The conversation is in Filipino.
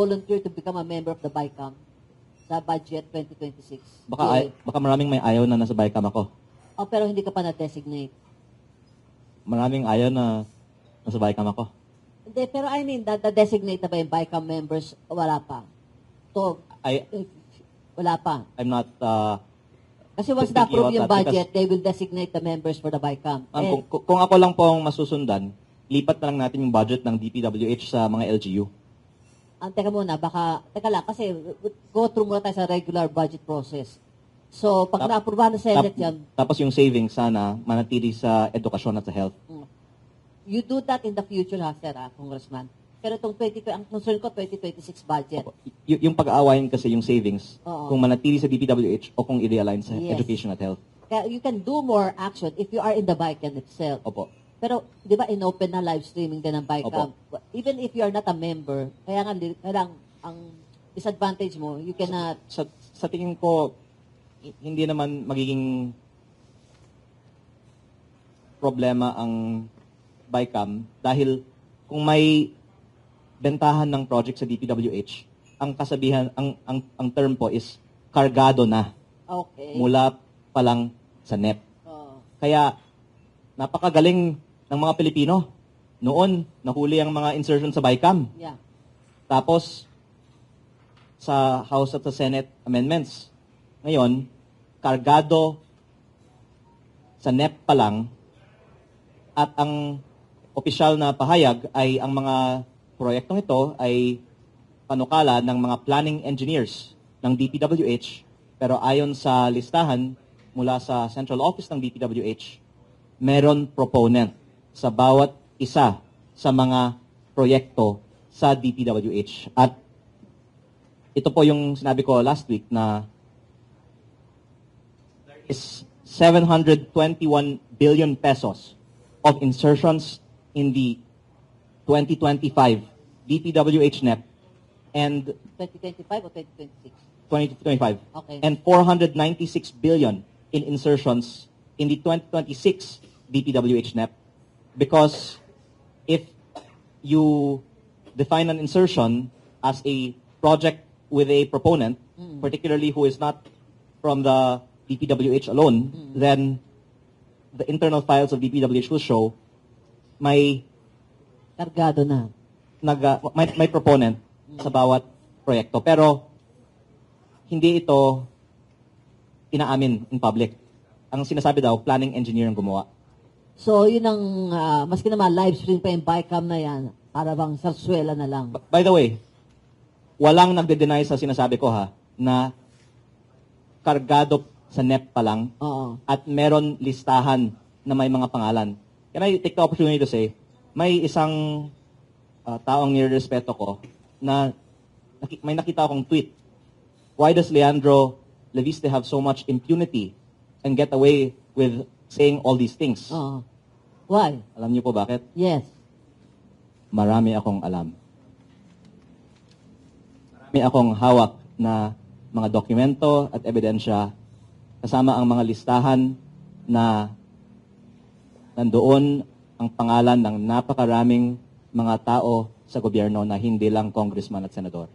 volunteer to become a member of the BICAM sa budget 2026? Baka, ay, baka maraming may ayaw na nasa Bicam ako. Oh, pero hindi ka pa na-designate. Maraming ayaw na nasa Bicam ako. Hindi, pero I mean, na-designate na ba yung BICAM members? Wala pa. To, I, wala pa. I'm not, uh, Kasi once na-approve yung because- budget, they will designate the members for the BICAM. ma'am, kung, kung- kung ako lang po ang masusundan, lipat na lang natin yung budget ng DPWH sa mga LGU. Ang teka muna, baka, teka lang, kasi go through muna tayo sa regular budget process. So, pag Tap- na-approve ng Senate Tap- yan, Tapos yung savings sana manatili sa edukasyon at sa health. you do that in the future, ha, sir, ha, Congressman. Pero itong 20, ang concern ko, 2026 budget. Y- yung pag-aawayin kasi yung savings, Oo. kung manatili sa DPWH o kung i-realign sa Yes. education at health. Kaya you can do more action if you are in the BICAM itself. Opo. Pero, di ba, in-open na live streaming din ng BICAM. Even if you are not a member, kaya nga, lang, ang disadvantage mo, you cannot, Sa, sa tingin ko, hi- hindi naman magiging problema ang BICAM dahil kung may bentahan ng project sa DPWH, ang kasabihan, ang, ang, ang term po is kargado na okay. mula pa lang sa NEP. Oh. Kaya napakagaling ng mga Pilipino. Noon, nahuli ang mga insertion sa BICAM. yeah. Tapos, sa House at sa Senate amendments. Ngayon, kargado sa NEP pa lang at ang opisyal na pahayag ay ang mga proyektong ito ay panukala ng mga planning engineers ng DPWH pero ayon sa listahan mula sa central office ng DPWH, meron proponent sa bawat isa sa mga proyekto sa DPWH. At ito po yung sinabi ko last week na there is 721 billion pesos of insertions in the 2025 DPWH NEP and 2025 o 2026? 2025 Okay. and 496 billion in insertions in the 2026 DPWH NEP because if you define an insertion as a project with a proponent, particularly who is not from the DPWH alone, then the internal files of DPWH will show may Kargado na. nag, uh, may, may proponent sa bawat proyekto. Pero, hindi ito inaamin in public. Ang sinasabi daw, planning engineer ang gumawa. So, yun ang, ah, maski naman live stream pa yung BICAM na yan, para bang sarsuela na lang. By the way, walang nagde-deny sa sinasabi ko ha, na kargado sa NEP pa lang Oo. at meron listahan na may mga pangalan. Can I take the opportunity to say, may isang uh, taong nirespeto ko na naki- may nakita akong tweet. Why does Leandro Leviste have so much impunity and get away with saying all these things? Oo. Why? Alam niyo po bakit? Yes. Marami akong alam. Marami akong hawak na mga dokumento at ebidensya kasama ang mga listahan na nandoon ang pangalan ng napakaraming mga tao sa gobyerno na hindi lang congressman at senador.